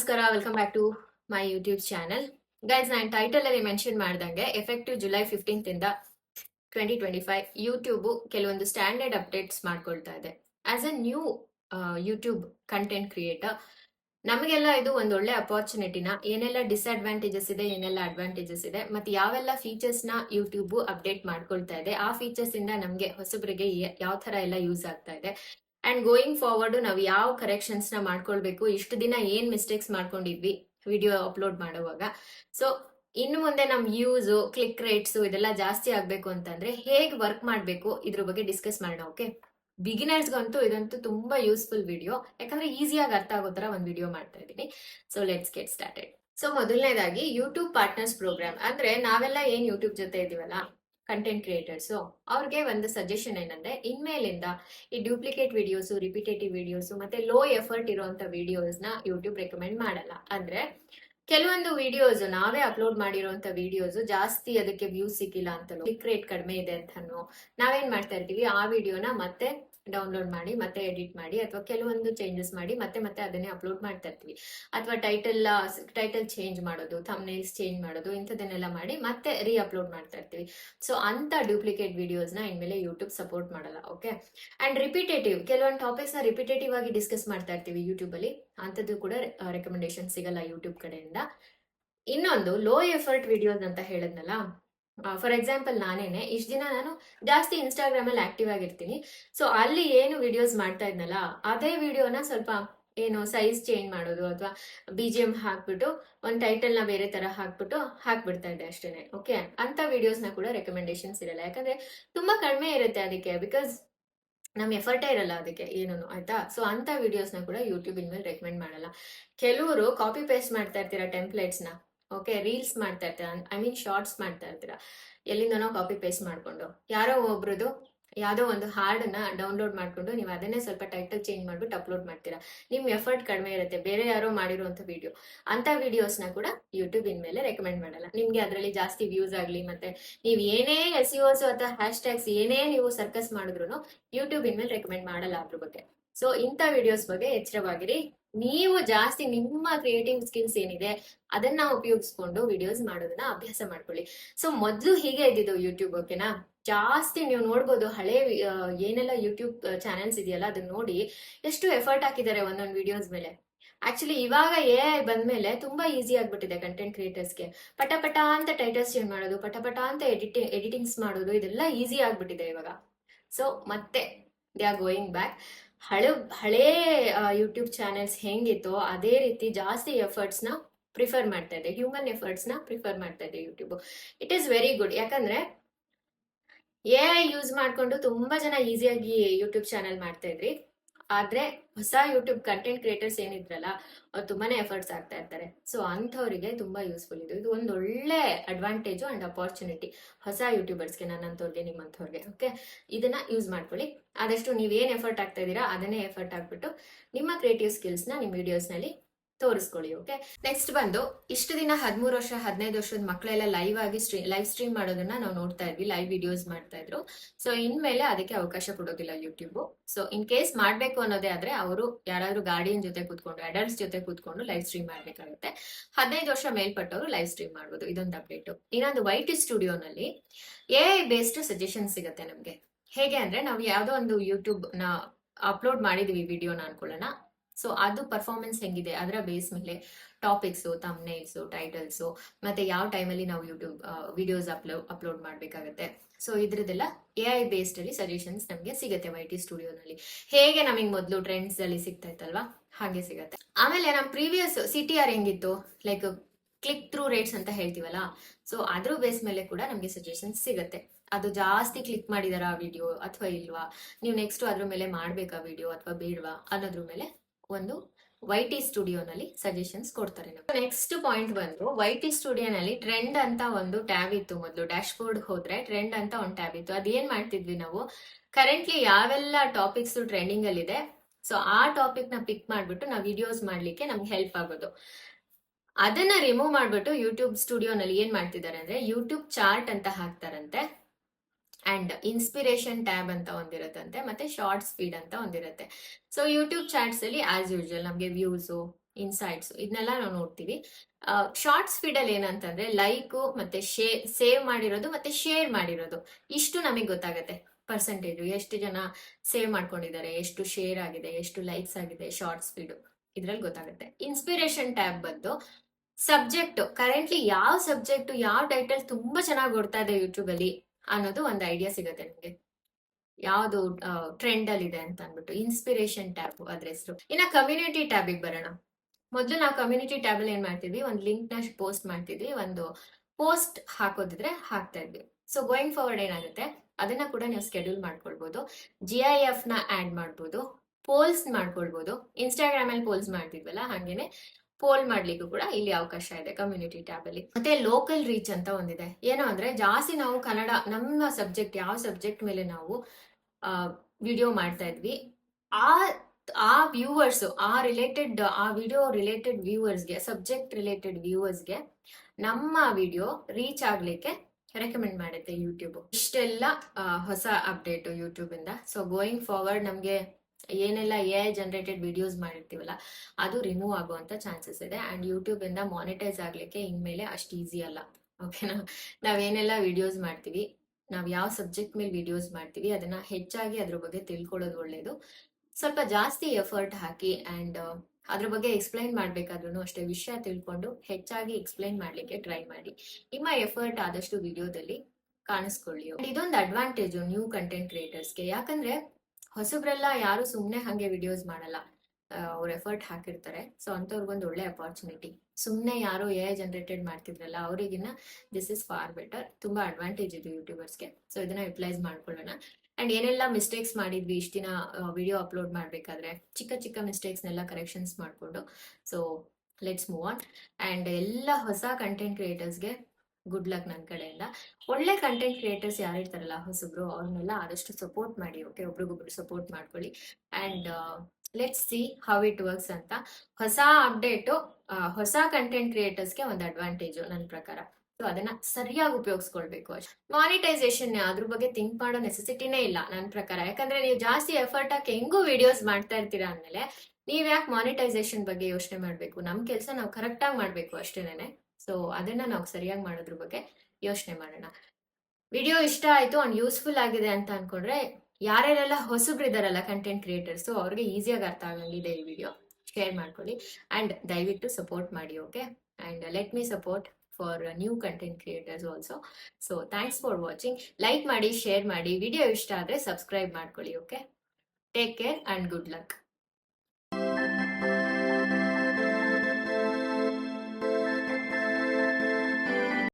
ನಮಸ್ಕಾರ welcome back to my YouTube channel guys ನಾನು title ಅಲ್ಲಿ ಮೆನ್ಷನ್ ಮಾಡ್ದಂಗೆ ಎಫೆಕ್ಟಿವ್ ಜುಲೈ ಫಿಫ್ಟೀನ್ತ್ ಇಂದ ಟ್ವೆಂಟಿ ಟ್ವೆಂಟಿ ಫೈವ್ ಯೂಟ್ಯೂಬ್ ಕೆಲವೊಂದು ಸ್ಟ್ಯಾಂಡರ್ಡ್ ಅಪ್ಡೇಟ್ಸ್ ಮಾಡ್ಕೊಳ್ತಾ ಇದೆ. As a new YouTube content creator ನಮಗೆಲ್ಲ ಇದು ಒಂದು ಒಳ್ಳೆ ಅಪಾರ್ಚುನಿಟಿನ ಏನೆಲ್ಲ ಡಿಸ್ಅಡ್ವಾಂಟೇಜಸ್ ಇದೆ, ಏನೆಲ್ಲ ಅಡ್ವಾಂಟೇಜಸ್ ಇದೆ, ಮತ್ತೆ ಯಾವೆಲ್ಲ ಫೀಚರ್ಸ್ನ ಯೂಟ್ಯೂಬ್ ಅಪ್ಡೇಟ್ ಮಾಡ್ಕೊಳ್ತಾ ಇದೆ, ಆ ಫೀಚರ್ಸ್ ಇಂದ ನಮಗೆ ಹೊಸಬರಿಗೆ ಯಾವ ತರ ಎಲ್ಲ ಯೂಸ್ ಆಗ್ತಾ ಇದೆ ಅಂಡ್ ಗೋಯಿಂಗ್ ಫಾರ್ವರ್ಡ್ ನಾವು ಯಾವ ಕರೆಕ್ಷನ್ಸ್ನ ಮಾಡ್ಕೊಳ್ಬೇಕು? ಇಷ್ಟು ದಿನ ಏನ್ ಮಿಸ್ಟೇಕ್ಸ್ ಮಾಡ್ಕೊಂಡಿದ್ವಿ ವಿಡಿಯೋ ಅಪ್ಲೋಡ್ ಮಾಡುವಾಗ. ಸೊ ಇನ್ನು ಮುಂದೆ ನಮ್ ವ್ಯೂಸ್ ಕ್ಲಿಕ್ ರೇಟ್ಸ್ ಇದೆಲ್ಲ ಜಾಸ್ತಿ ಆಗ್ಬೇಕು ಅಂತಂದ್ರೆ ಹೇಗ್ ವರ್ಕ್ ಮಾಡ್ಬೇಕು? ಇದ್ರ ಬಗ್ಗೆ ಡಿಸ್ಕಸ್ ಮಾಡೋಣ ಓಕೆ ಬಿಗಿನರ್ಸ್ಗಂತೂ ಇದಂತೂ ತುಂಬಾ ಯೂಸ್ಫುಲ್ ವಿಡಿಯೋ ಯಾಕಂದ್ರೆ ಈಸಿಯಾಗಿ ಅರ್ಥ ಆಗೋ ತರ ಒಂದು ವಿಡಿಯೋ ಮಾಡ್ತಾ ಇದ್ದೀನಿ. So let's get started so ಮೊದಲನೇದಾಗಿ ಯೂಟ್ಯೂಬ್ ಪಾರ್ಟ್ನರ್ಸ್ ಪ್ರೋಗ್ರಾಮ್ ಅಂದ್ರೆ ನಾವೆಲ್ಲ ಏನ್ ಯೂಟ್ಯೂಬ್ ಜೊತೆ ಇದೀವಲ್ಲ? ಕಂಟೆಂಟ್ ಕ್ರಿಯೇಟರ್ಸು ಅವ್ರಿಗೆ ಒಂದು ಸಜೆಷನ್ ಏನಂದ್ರೆ, ಇನ್ಮೇಲಿಂದ ಈ ಡ್ಯೂಪ್ಲಿಕೇಟ್ ವಿಡಿಯೋಸ್ ರಿಪಿಟೇಟಿವ್ ವಿಡಿಯೋಸ್ ಮತ್ತೆ ಲೋ ಎಫರ್ಟ್ ಇರುವಂತ ವಿಡಿಯೋಸ್ನ ಯೂಟ್ಯೂಬ್ ರೆಕಮೆಂಡ್ ಮಾಡಲ್ಲ. ಅಂದ್ರೆ, ಕೆಲವೊಂದು ವಿಡಿಯೋಸ್ ನಾವೇ ಅಪ್ಲೋಡ್ ಮಾಡಿರುವಂತ ವಿಡಿಯೋಸ್ ಜಾಸ್ತಿ ಅದಕ್ಕೆ ವ್ಯೂಸ್ ಸಿಕ್ಕಿಲ್ಲ ಅಂತಲೋ ಕ್ಲಿಕ್ ರೇಟ್ ಕಡಿಮೆ ಇದೆ ಅಂತ ನಾವೇನ್ ಮಾಡ್ತಾ ಇರ್ತೀವಿ, ಆ ವಿಡಿಯೋನ ಮತ್ತೆ ಡೌನ್ಲೋಡ್ ಮಾಡಿ, ಮತ್ತೆ ಎಡಿಟ್ ಮಾಡಿ ಅಥವಾ ಕೆಲವೊಂದು ಚೇಂಜಸ್ ಮಾಡಿ ಮತ್ತೆ ಮತ್ತೆ ಅದನ್ನೇ ಅಪ್ಲೋಡ್ ಮಾಡ್ತಾ ಇರ್ತೀವಿ. ಅಥವಾ ಟೈಟಲ್ ಟೈಟಲ್ ಚೇಂಜ್ ಮಾಡೋದು ಥಂಬ್ನೇಲ್ಸ್ ಚೇಂಜ್ ಮಾಡೋದು ಇಂಥದನ್ನೆಲ್ಲ ಮಾಡಿ ಮತ್ತೆ ರೀ ಅಪ್ಲೋಡ್ ಮಾಡ್ತಾ ಇರ್ತೀವಿ. ಸೊ ಅಂತ ಡೂಪ್ಲಿಕೇಟ್ ವಿಡಿಯೋಸ್ನ ಇನ್ಮೇಲೆ ಯೂಟ್ಯೂಬ್ ಸಪೋರ್ಟ್ ಮಾಡಲ್ಲ ಓಕೆ ಅಂಡ್ ರಿಪಿಟೇಟಿವ್ ಕೆಲವೊಂದು ಟಾಪಿಕ್ಸ್ನ ರಿಪಿಟೇಟಿವ್ ಆಗಿ ಡಿಸ್ಕಸ್ ಮಾಡ್ತಾ ಇರ್ತೀವಿ ಯೂಟ್ಯೂಬ್ ಅಲ್ಲಿ. ಅಂಥದ್ದು ಕೂಡ ರೆಕಮೆಂಡೇಶನ್ ಸಿಗಲ್ಲ ಯೂಟ್ಯೂಬ್ ಕಡೆಯಿಂದ. ಇನ್ನೊಂದು ಲೋ ಎಫರ್ಟ್ ವಿಡಿಯೋಸ್ ಅಂತ ಹೇಳಿದ್ನಲ್ಲ? ಫಾರ್ ಎಕ್ಸಾಂಪಲ್ ನಾನೇನೆ. ಇಷ್ಟು ದಿನ ನಾನು ಜಾಸ್ತಿ ಇನ್ಸ್ಟಾಗ್ರಾಮಲ್ಲಿ ಆಕ್ಟಿವ್ ಆಗಿರ್ತೀನಿ. ಸೊ ಅಲ್ಲಿ ಏನು ವಿಡಿಯೋಸ್ ಮಾಡ್ತಾ ಇದ್ನಲ್ಲ, ಅದೇ ವಿಡಿಯೋನ ಸ್ವಲ್ಪ ಏನು ಸೈಜ್ ಚೇಂಜ್ ಮಾಡೋದು ಅಥವಾ ಬಿ ಜಿ ಎಂ ಹಾಕ್ಬಿಟ್ಟು, ಒಂದು ಟೈಟಲ್ನ ಬೇರೆ ತರ ಹಾಕ್ಬಿಟ್ಟು ಹಾಕ್ಬಿಡ್ತಾ ಇದ್ದೆ ಅಷ್ಟೇನೆ. ಓಕೆ ಅಂತ ವಿಡಿಯೋಸ್ನ ಕೂಡ ರೆಕಮೆಂಡೇಶನ್ಸ್ ಇರಲ್ಲ. ಯಾಕಂದ್ರೆ ತುಂಬಾ ಕಡಿಮೆ ಇರುತ್ತೆ ಅದಕ್ಕೆ ಬಿಕಾಸ್ ನಮ್ಮ ಎಫರ್ಟೇ ಇರಲ್ಲ ಅದಕ್ಕೆ ಏನೂ ಆಯ್ತಾ? ಸೊ ಅಂತ ವಿಡಿಯೋಸ್ನ ಕೂಡ ಯೂಟ್ಯೂಬ್ ಇನ್ಮೇಲೆ ರೆಕಮೆಂಡ್ ಮಾಡಲ್ಲ. ಕೆಲವರು ಕಾಪಿ ಪೇಸ್ಟ್ ಮಾಡ್ತಾ ಇರ್ತೀರಾ ಟೆಂಪ್ಲೇಟ್ಸ್ನ. ಓಕೆ ರೀಲ್ಸ್ ಮಾಡ್ತಾ ಇರ್ತೀರ ಐ ಮೀನ್ ಶಾರ್ಟ್ಸ್ ಮಾಡ್ತಾ ಇರ್ತೀರ, ಎಲ್ಲಿಂದನೋ ಕಾಪಿ ಪೇಸ್ಟ್ ಮಾಡ್ಕೊಂಡು. ಯಾರೋ ಒಬ್ರದ್ದು ಯಾವುದೋ ಒಂದು ಹಾಡನ್ನ ಡೌನ್ಲೋಡ್ ಮಾಡ್ಕೊಂಡು ನೀವು ಅದನ್ನೇ ಸ್ವಲ್ಪ ಟೈಟಲ್ ಚೇಂಜ್ ಮಾಡ್ಬಿಟ್ಟು ಅಪ್ಲೋಡ್ ಮಾಡ್ತೀರಾ. ನಿಮ್ ಎಫರ್ಟ್ ಕಡಿಮೆ ಇರುತ್ತೆ, ಬೇರೆ ಯಾರೋ ಮಾಡಿರುವಂತ ವಿಡಿಯೋ ಅಂತ ವಿಡಿಯೋಸ್ನ ಕೂಡ ಯೂಟ್ಯೂಬ್ ಇನ್ಮೇಲೆ ರೆಕಮೆಂಡ್ ಮಾಡಲ್ಲ. ನಿಮ್ಗೆ ಅದರಲ್ಲಿ ಜಾಸ್ತಿ ವ್ಯೂಸ್ ಆಗಲಿ ಮತ್ತೆ ನೀವು ಏನೇ ಎಸ್ ಯು ಅಥವಾ ಹ್ಯಾಶ್ ಟ್ಯಾಗ್ಸ್ ಏನೇ ನೀವು ಸರ್ಕಸ್ ಮಾಡಿದ್ರು ಯೂಟ್ಯೂಬ್ ಇನ್ಮೇಲೆ ರೆಕಮೆಂಡ್ ಮಾಡಲ್ಲ ಅದ್ರ ಬಗ್ಗೆ. ಸೊ ಇಂಥ ವಿಡಿಯೋಸ್ ಬಗ್ಗೆ ಎಚ್ಚರವಾಗಿರಿ. ನೀವು ಜಾಸ್ತಿ ನಿಮ್ಮ ಕ್ರಿಯೇಟಿವ್ ಸ್ಕಿಲ್ಸ್ ಏನಿದೆ, ಅದನ್ನ ಉಪಯೋಗಿಸ್ಕೊಂಡು ವಿಡಿಯೋಸ್ ಮಾಡೋದನ್ನ ಅಭ್ಯಾಸ ಮಾಡ್ಕೊಳ್ಳಿ. ಸೊ ಮೊದಲು ಹೀಗೆ ಇದ್ದಿದ್ದು ಯೂಟ್ಯೂಬ್ ಓಕೆನಾ? ಜಾಸ್ತಿ ನೀವು ನೋಡ್ಬೋದು, ಹಳೆ ಏನೆಲ್ಲ ಯೂಟ್ಯೂಬ್ ಚಾನೆಲ್ಸ್ ಇದೆಯಲ್ಲ, ಅದನ್ನ ನೋಡಿ ಎಷ್ಟು ಎಫರ್ಟ್ ಹಾಕಿದ್ದಾರೆ ಒಂದೊಂದು ವಿಡಿಯೋಸ್ ಮೇಲೆ. ಆಕ್ಚುಲಿ ಇವಾಗ ಎ ಐ ಬಂದ್ಮೇಲೆ ತುಂಬಾ ಈಸಿ ಆಗ್ಬಿಟ್ಟಿದೆ ಕಂಟೆಂಟ್ ಕ್ರಿಯೇಟರ್ಸ್ಗೆ ಪಟ ಪಟ ಅಂತ ಟೈಟಲ್ಸ್ ಚೇಂಜ್ ಮಾಡೋದು, ಪಟ ಪಟ ಅಂತ ಎಡಿಟಿಂಗ್ ಎಡಿಟಿಂಗ್ಸ್ ಮಾಡೋದು, ಇದೆಲ್ಲ ಈಸಿ ಆಗ್ಬಿಟ್ಟಿದೆ ಇವಾಗ. ಸೊ ಮತ್ತೆ ದೇ ಆರ್ ಗೋಯಿಂಗ್ ಬ್ಯಾಕ್ ಹಳೆ, ಹಳೇ ಯೂಟ್ಯೂಬ್ ಚಾನೆಲ್ಸ್ ಹೆಂಗಿತ್ತೋ ಅದೇ ರೀತಿ ಜಾಸ್ತಿ ಎಫರ್ಟ್ಸ್ನ ಪ್ರಿಫರ್ ಮಾಡ್ತಾ ಇದೆ ಹ್ಯೂಮನ್ ಎಫರ್ಟ್ಸ್ನ ಪ್ರಿಫರ್ ಮಾಡ್ತಾ ಇದೆ YouTube it is very good ಯಾಕಂದ್ರೆ ಎ ಐ ಯೂಸ್ ಮಾಡ್ಕೊಂಡು ತುಂಬಾ ಜನ ಈಸಿಯಾಗಿ ಯೂಟ್ಯೂಬ್ ಚಾನೆಲ್ ಮಾಡ್ತಾ ಇದ್ರಿ. ಆದ್ರೆ ಹೊಸ ಯೂಟ್ಯೂಬ್ ಕಂಟೆಂಟ್ ಕ್ರಿಯೇಟರ್ಸ್ ಏನಿದ್ರಲ್ಲ, ಅವ್ರು ತುಂಬಾನೇ ಎಫರ್ಟ್ಸ್ ಆಗ್ತಾ ಇರ್ತಾರೆ. ಸೊ ಅಂಥವ್ರಿಗೆ ತುಂಬಾ ಯೂಸ್ಫುಲ್ ಇದು. ಇದು ಒಂದು ಒಳ್ಳೆ ಅಡ್ವಾಂಟೇಜು ಅಂಡ್ ಅಪಾರ್ಚುನಿಟಿ ಹೊಸ ಯೂಟ್ಯೂಬರ್ಸ್ಗೆ ನನ್ನಂಥವ್ರಿಗೆ ನಿಮ್ಮಂಥವ್ರಿಗೆ ಓಕೆ ಇದನ್ನ ಯೂಸ್ ಮಾಡ್ಕೊಳ್ಳಿ. ಆದಷ್ಟು ನೀವೇನ್ ಎಫರ್ಟ್ ಆಗ್ತಾ ಇದ್ದೀರಾ, ಅದನ್ನೇ ಎಫರ್ಟ್ ಆಗ್ಬಿಟ್ಟು ನಿಮ್ಮ ಕ್ರಿಯೇಟಿವ್ ಸ್ಕಿಲ್ಸ್ನ ನಿಮ್ಮ ವಿಡಿಯೋಸ್ನಲ್ಲಿ ತೋರಿಸ್ಕೊಳ್ಳಿ ಓಕೆ ನೆಕ್ಸ್ಟ್ ಬಂದು, ಇಷ್ಟು ದಿನ ಹದಿಮೂರು ವರ್ಷ, ಹದಿನೈದು ವರ್ಷದ ಮಕ್ಕಳೆಲ್ಲ ಲೈವ್ ಆಗಿ ಸ್ಟ್ರೀ ಲೈವ್ ಸ್ಟ್ರೀಮ್ ಮಾಡೋದನ್ನ ನಾವು ನೋಡ್ತಾ ಇದ್ವಿ ಲೈವ್ ವಿಡಿಯೋಸ್ ಮಾಡ್ತಾ ಇದ್ರು. ಸೊ ಇನ್ಮೇಲೆ ಅದಕ್ಕೆ ಅವಕಾಶ ಕೊಡೋದಿಲ್ಲ ಯೂಟ್ಯೂಬ್ ಸೊ ಇನ್ ಕೇಸ್ ಮಾಡ್ಬೇಕು ಅನ್ನೋದೇ ಆದ್ರೆ ಅವರು ಯಾರಾದ್ರೂ ಗಾರ್ಡಿಯನ್ ಜೊತೆ ಕೂತ್ಕೊಂಡು ಅಡಲ್ಟ್ಸ್ ಜೊತೆ ಕೂತ್ಕೊಂಡು ಲೈವ್ ಸ್ಟ್ರೀಮ್ ಮಾಡ್ಬೇಕಾಗುತ್ತೆ. ಹದಿನೈದು ವರ್ಷ ಮೇಲ್ಪಟ್ಟವರು ಲೈವ್ ಸ್ಟ್ರೀಮ್ ಮಾಡ್ಬೋದು, ಇದೊಂದು ಅಪ್ಡೇಟ್ ಇನ್ನೊಂದು ವೈಟ್ ಸ್ಟುಡಿಯೋನಲ್ಲಿ ಎ ಐ ಬೇಸ್ಡ್ ಸಜೆಷನ್ ಸಿಗುತ್ತೆ ನಮಗೆ. ಹೇಗೆ ಅಂದ್ರೆ, ನಾವು ಯಾವ್ದೋ ಒಂದು ಯೂಟ್ಯೂಬ್ನ ಅಪ್ಲೋಡ್ ಮಾಡಿದೀವಿ ವಿಡಿಯೋನ ಅನ್ಕೊಳ್ಳೋಣ. ಸೊ ಅದು ಪರ್ಫಾರ್ಮೆನ್ಸ್ ಹೆಂಗಿದೆ? ಅದರ ಬೇಸ್ ಮೇಲೆ ಟಾಪಿಕ್ಸು ತಮ್ನೇಲ್ಸು ಟೈಟಲ್ಸು ಮತ್ತೆ ಯಾವ ಟೈಮಲ್ಲಿ ನಾವು ಯೂಟ್ಯೂಬ್ ವಿಡಿಯೋಸ್ ಅಪ್ಲೋ ಅಪ್ಲೋಡ್ ಮಾಡಬೇಕಾಗುತ್ತೆ? ಸೊ ಇದ್ರದ್ದೆಲ್ಲ ಎ ಐ ಬೇಸ್ಡ್ ಅಲ್ಲಿ ಸಜೆಷನ್ಸ್ ನಮಗೆ ಸಿಗುತ್ತೆ ವೈ ಟಿ ಸ್ಟುಡಿಯೋನಲ್ಲಿ ಹೇಗೆ ನಮಗೆ ಮೊದಲು ಟ್ರೆಂಡ್ಸ್ ಅಲ್ಲಿ ಸಿಗ್ತಾ ಇತ್ತಲ್ವಾ ಹಾಗೆ ಸಿಗುತ್ತೆ. ಆಮೇಲೆ ನಮ್ಮ ಪ್ರೀವಿಯಸ್ ಸಿ ಟಿ ಆರ್ ಹೆಂಗಿತ್ತು? ಲೈಕ್ ಕ್ಲಿಕ್ ಥ್ರೂ ರೇಟ್ಸ್ ಅಂತ ಹೇಳ್ತೀವಲ್ಲ? ಸೊ ಅದ್ರ ಬೇಸ್ ಮೇಲೆ ಕೂಡ ನಮಗೆ ಸಜೆಷನ್ಸ್ ಸಿಗುತ್ತೆ. ಅದು ಜಾಸ್ತಿ ಕ್ಲಿಕ್ ಮಾಡಿದಾರ ವಿಡಿಯೋ ಅಥವಾ ಇಲ್ವಾ? ನೀವು ನೆಕ್ಸ್ಟ್ ಅದ್ರ ಮೇಲೆ ಮಾಡ್ಬೇಕಾ ವಿಡಿಯೋ ಅಥವಾ ಬೇಡವಾ? ಅನ್ನೋದ್ರ ಮೇಲೆ ಒಂದು ವೈ ಟಿ ಸ್ಟುಡಿಯೋನಲ್ಲಿ ಸಜೆಷನ್ಸ್ ಕೊಡ್ತಾರೆ ನೆಕ್ಸ್ಟ್ ಪಾಯಿಂಟ್ ಬಂದು ವೈ ಟಿ ಸ್ಟುಡಿಯೋನಲ್ಲಿ ಟ್ರೆಂಡ್ ಅಂತ ಒಂದು ಟ್ಯಾಬ್ ಇತ್ತು ಮೊದಲು. ಡ್ಯಾಶ್ ಬೋರ್ಡ್ ಹೋದ್ರೆ ಟ್ರೆಂಡ್ ಅಂತ ಒಂದು ಟ್ಯಾಬ್ ಇತ್ತು. ಅದೇನ್ ಮಾಡ್ತಿದ್ವಿ ನಾವು? ಕರೆಂಟ್ಲಿ ಯಾವೆಲ್ಲ ಟಾಪಿಕ್ಸ್ ಟ್ರೆಂಡಿಂಗ್ ಅಲ್ಲಿ ಇದೆ ಸೊ ಆ ಟಾಪಿಕ್ನ ಪಿಕ್ ಮಾಡ್ಬಿಟ್ಟು ನಾವು ವಿಡಿಯೋಸ್ ಮಾಡ್ಲಿಕ್ಕೆ ನಮ್ಗೆ ಹೆಲ್ಪ್ ಆಗೋದು. ಅದನ್ನ ರಿಮೂವ್ ಮಾಡ್ಬಿಟ್ಟು ಯೂಟ್ಯೂಬ್ ಸ್ಟುಡಿಯೋನಲ್ಲಿ ಏನ್ ಮಾಡ್ತಿದ್ದಾರೆ ಅಂದ್ರೆ ಯೂಟ್ಯೂಬ್ ಚಾರ್ಟ್ ಅಂತ ಹಾಕ್ತಾರಂತೆ. ಅಂಡ್ ಇನ್ಸ್ಪಿರೇಷನ್ ಟ್ಯಾಬ್ ಅಂತ ಒಂದಿರುತ್ತಂತೆ, ಮತ್ತೆ ಶಾರ್ಟ್ ಸ್ಪೀಡ್ ಅಂತ ಒಂದಿರುತ್ತೆ. ಸೊ ಯೂಟ್ಯೂಬ್ ಚಾಟ್ಸ್ ಅಲ್ಲಿ ಆಸ್ ಯೂಶುವಲ್ ನಮಗೆ ವ್ಯೂಸು ಇನ್ಸೈಟ್ಸ್ ಇದನ್ನೆಲ್ಲ ನಾವು ನೋಡ್ತೀವಿ. ಶಾರ್ಟ್ಸ್ ಅಲ್ಲಿ ಏನಂತಂದ್ರೆ ಲೈಕ್ ಮತ್ತೆ ಶೇರ್ ಸೇವ್ ಮಾಡಿರೋದು ಮತ್ತೆ ಶೇರ್ ಮಾಡಿರೋದು. ಇಷ್ಟು ನಮಗೆ ಗೊತ್ತಾಗತ್ತೆ. ಪರ್ಸೆಂಟೇಜ್ ಎಷ್ಟು ಜನ ಸೇವ್ ಮಾಡ್ಕೊಂಡಿದ್ದಾರೆ, ಎಷ್ಟು ಶೇರ್ ಆಗಿದೆ, ಎಷ್ಟು ಲೈಕ್ಸ್ ಆಗಿದೆ ಶಾರ್ಟ್ಸ್ ಫೀಡು ಇದ್ರಲ್ಲಿ ಗೊತ್ತಾಗುತ್ತೆ. ಇನ್ಸ್ಪಿರೇಷನ್ ಟ್ಯಾಬ್ ಬಂದು ಸಬ್ಜೆಕ್ಟ್ ಕರೆಂಟ್ಲಿ ಯಾವ ಸಬ್ಜೆಕ್ಟ್ ಯಾವ ಟೈಟಲ್ ತುಂಬಾ ಚೆನ್ನಾಗಿ ಓಡ್ತಾ ಇದೆ ಯೂಟ್ಯೂಬ್ ಅಲ್ಲಿ. ಅನ್ನೋದು ಒಂದು ಐಡಿಯಾ ಸಿಗುತ್ತೆ ನಿಮಗೆ. ಯಾವ್ದು ಟ್ರೆಂಡ್ ಅಲ್ಲಿ ಇದೆ ಅಂತ ಅಂದ್ಬಿಟ್ಟು ಇನ್ಸ್ಪಿರೇಷನ್ ಟ್ಯಾಬ್ ಅದ್ರ ಹೆಸರು. ಇನ್ನ ಕಮ್ಯುನಿಟಿ ಟ್ಯಾಬಿಗೆ ಬರೋಣ. ಮೊದಲು ನಾವು ಕಮ್ಯುನಿಟಿ ಟ್ಯಾಬ್ ಅಲ್ಲಿ ಏನ್ ಮಾಡ್ತಿದ್ವಿ? ಒಂದು ಲಿಂಕ್ನ ಪೋಸ್ಟ್ ಮಾಡ್ತಿದ್ವಿ. ಒಂದು ಪೋಸ್ಟ್ ಹಾಕೋದಿದ್ರೆ ಹಾಕ್ತಾ ಇದ್ವಿ. ಸೊ ಗೋಯಿಂಗ್ ಫಾರ್ವರ್ಡ್ ಏನಾಗುತ್ತೆ? ಅದನ್ನ ಕೂಡ ನೀವು ಸ್ಕೆಡ್ಯೂಲ್ ಮಾಡ್ಕೊಳ್ಬಹುದು ಜಿ ಐ ಎಫ್ನ ಆಡ್ ಮಾಡ್ಬೋದು. ಪೋಲ್ಸ್ ಮಾಡ್ಕೊಳ್ಬಹುದು ಇನ್ಸ್ಟಾಗ್ರಾಮ್ ಅಲ್ಲಿ ಪೋಲ್ಸ್ ಮಾಡ್ತಿದ್ವಲ್ಲ, ಹಾಗೇನೆ. ಪೋಲ್ ಮಾಡ್ಲಿಕ್ಕೂ ಕೂಡ ಇಲ್ಲಿ ಅವಕಾಶ ಇದೆ ಕಮ್ಯುನಿಟಿ ಟ್ಯಾಬ್ ಅಲ್ಲಿ. ಮತ್ತೆ ಲೋಕಲ್ ರೀಚ್ ಅಂತ ಒಂದಿದೆ. ಏನು ಅಂದ್ರೆ ಜಾಸ್ತಿ ನಾವು ಕನ್ನಡ, ನಮ್ಮ ಸಬ್ಜೆಕ್ಟ್ ಯಾವ ಸಬ್ಜೆಕ್ಟ್ ಮೇಲೆ ನಾವು ವಿಡಿಯೋ ಮಾಡ್ತಾ ಇದ್ವಿ. ಆ ಆ ವ್ಯೂವರ್ಸ್ ಆ ರಿಲೇಟೆಡ್ ಆ ವಿಡಿಯೋ ರಿಲೇಟೆಡ್ ವ್ಯೂವರ್ಸ್ಗೆ ಸಬ್ಜೆಕ್ಟ್ ರಿಲೇಟೆಡ್ ವ್ಯೂವರ್ಸ್ಗೆ ನಮ್ಮ ವಿಡಿಯೋ ರೀಚ್ ಆಗ್ಲಿಕ್ಕೆ ರೆಕಮೆಂಡ್ ಮಾಡುತ್ತೆ ಯೂಟ್ಯೂಬ್ ಇಷ್ಟೆಲ್ಲ ಹೊಸ ಅಪ್ಡೇಟ್ ಯೂಟ್ಯೂಬ್ ಇಂದ. ಸೊ ಗೋಯಿಂಗ್ ಫಾರ್ವರ್ಡ್ ನಮಗೆ ಏನೆಲ್ಲ ಎ ಐ ಜನರೇಟೆಡ್ ವಿಡಿಯೋಸ್ ಮಾಡಿರ್ತೀವಲ್ಲ, ಅದು ರಿಮೂವ್ ಆಗುವಂತ ಚಾನ್ಸಸ್ ಇದೆ. ಅಂಡ್ ಯೂಟ್ಯೂಬ್ ಇಂದ ಮಾನಿಟೈಸ್ ಆಗ್ಲಿಕ್ಕೆ ಇನ್ಮೇಲೆ ಅಷ್ಟು ಈಸಿ ಅಲ್ಲ. ಓಕೆನಾ ನಾವೇನೆಲ್ಲ ವಿಡಿಯೋಸ್ ಮಾಡ್ತೀವಿ, ನಾವು ಯಾವ ಸಬ್ಜೆಕ್ಟ್ ಮೇಲೆ ವಿಡಿಯೋಸ್ ಮಾಡ್ತೀವಿ, ಅದನ್ನ ಹೆಚ್ಚಾಗಿ ಅದ್ರ ಬಗ್ಗೆ ತಿಳ್ಕೊಳ್ಳೋದು ಒಳ್ಳೇದು. ಸ್ವಲ್ಪ ಜಾಸ್ತಿ ಎಫರ್ಟ್ ಹಾಕಿ ಅಂಡ್ ಅದ್ರ ಬಗ್ಗೆ ಎಕ್ಸ್ಪ್ಲೈನ್ ಮಾಡ್ಬೇಕಾದ್ರೂ ಅಷ್ಟೇ ವಿಷಯ ತಿಳ್ಕೊಂಡು ಹೆಚ್ಚಾಗಿ ಎಕ್ಸ್ಪ್ಲೈನ್ ಮಾಡ್ಲಿಕ್ಕೆ ಟ್ರೈ ಮಾಡಿ. ನಿಮ್ಮ ಎಫರ್ಟ್ ಆದಷ್ಟು ವಿಡಿಯೋದಲ್ಲಿ ಕಾಣಿಸ್ಕೊಳ್ಳಿ. ಇದೊಂದು ಅಡ್ವಾಂಟೇಜ್ ನ್ಯೂ ಕಂಟೆಂಟ್ ಕ್ರಿಯೇಟರ್ಸ್ಗೆ ಯಾಕಂದ್ರೆ ಹೊಸಬ್ರೆಲ್ಲ ಯಾರು ಸುಮ್ಮನೆ ಹಂಗೆ ವಿಡಿಯೋಸ್ ಮಾಡಲ್ಲ. ಅವ್ರ ಎಫರ್ಟ್ ಹಾಕಿರ್ತಾರೆ. ಸೊ ಅಂಥವ್ರಿಗೊಂದು ಒಳ್ಳೆ ಅಪಾರ್ಚುನಿಟಿ ಸುಮ್ಮನೆ ಯಾರು ಎ ಜನರೇಟೆಡ್ ಮಾಡ್ತಿದ್ರಲ್ಲ, ಅವರಿಗಿನ್ನ ದಿಸ್ ಇಸ್ ಫಾರ್ ಬೆಟರ್ ತುಂಬಾ ಅಡ್ವಾಂಟೇಜ್ ಇದೆ ಯೂಟ್ಯೂಬರ್ಸ್ಗೆ ಸೊ ಇದನ್ನ ಯುಟಿಲೈಸ್ ಮಾಡ್ಕೊಳ್ಳೋಣ. ಅಂಡ್ ಏನೆಲ್ಲ ಮಿಸ್ಟೇಕ್ಸ್ ಮಾಡಿದ್ವಿ ಇಷ್ಟು ದಿನ ವಿಡಿಯೋ ಅಪ್ಲೋಡ್ ಮಾಡಬೇಕಾದ್ರೆ, ಚಿಕ್ಕ ಚಿಕ್ಕ ಮಿಸ್ಟೇಕ್ಸ್ನೆಲ್ಲ ಕರೆಕ್ಷನ್ಸ್ ಮಾಡಿಕೊಂಡು. So let's move on and ಎಲ್ಲ ಹೊಸ ಕಂಟೆಂಟ್ ಕ್ರಿಯೇಟರ್ಸ್ಗೆ ಗುಡ್ ಲಕ್ ನನ್ನ ಕಡೆಯಿಂದ ಒಳ್ಳೆ ಕಂಟೆಂಟ್ ಕ್ರಿಯೇಟರ್ಸ್ ಯಾರಿರ್ತಾರಲ್ಲ ಹೊಸಬ್ರು, ಅವ್ರನ್ನೆಲ್ಲ ಆದಷ್ಟು ಸಪೋರ್ಟ್ ಮಾಡಿ ಓಕೆ ಒಬ್ರಿಗೊಬ್ರು ಸಪೋರ್ಟ್ ಮಾಡ್ಕೊಳ್ಳಿ. And let's see how it works ಅಂತ. ಹೊಸ ಅಪ್ಡೇಟು ಹೊಸ ಕಂಟೆಂಟ್ ಕ್ರಿಯೇಟರ್ಸ್ಗೆ ಒಂದು ಅಡ್ವಾಂಟೇಜು ನನ್ನ ಪ್ರಕಾರ. ಸೊ ಅದನ್ನ ಸರಿಯಾಗಿ ಉಪಯೋಗಿಸ್ಕೊಳ್ಬೇಕು. ಅಷ್ಟೇ ಮಾನಿಟೈಸೇಷನ್ ಅದ್ರ ಬಗ್ಗೆ ಥಿಂಕ್ ಮಾಡೋ ನೆಸೆಸಿಟಿನೇ ಇಲ್ಲ ನನ್ನ ಪ್ರಕಾರ. ಯಾಕಂದ್ರೆ ನೀವು ಜಾಸ್ತಿ ಎಫರ್ಟ್ ಹಾಕಿ ಹೆಂಗೂ ವಿಡಿಯೋಸ್ ಮಾಡ್ತಾ ಇರ್ತೀರಾ ಅಂದಮೇಲೆ ನೀವ್ ಯಾಕೆ ಮಾನಿಟೈಸೇಷನ್ ಬಗ್ಗೆ ಯೋಚನೆ ಮಾಡಬೇಕು? ನಮ್ಮ ಕೆಲಸ ನಾವು ಕರೆಕ್ಟಾಗಿ ಮಾಡಬೇಕು ಅಷ್ಟೇನೆ ಸೊ ಅದನ್ನ ನಾವು ಸರಿಯಾಗಿ ಮಾಡೋದ್ರ ಬಗ್ಗೆ ಯೋಚನೆ ಮಾಡೋಣ. ವಿಡಿಯೋ ಇಷ್ಟ ಆಯ್ತು, ಅಂಡ್ ಯೂಸ್ಫುಲ್ ಆಗಿದೆ ಅಂತ ಅನ್ಕೊಂಡ್ರೆ ಯಾರ್ಯಾರೆಲ್ಲ ಹೊಸಬ್ರಿದಾರಲ್ಲ ಕಂಟೆಂಟ್ ಕ್ರಿಯೇಟರ್ಸು ಅವ್ರಿಗೆ ಈಸಿಯಾಗಿ ಅರ್ಥ ಆಗಂಗಿದೆ ಈ ವಿಡಿಯೋ. ಶೇರ್ ಮಾಡ್ಕೊಳ್ಳಿ. ಅಂಡ್ ದಯವಿಟ್ಟು ಸಪೋರ್ಟ್ ಮಾಡಿ, okay? And let me support for new content creators also. So, thanks for watching. Like ಮಾಡಿ, ಶೇರ್ ಮಾಡಿ. ವಿಡಿಯೋ ಇಷ್ಟ ಆದರೆ ಸಬ್ಸ್ಕ್ರೈಬ್ ಮಾಡ್ಕೊಳ್ಳಿ, okay? Take care and good luck.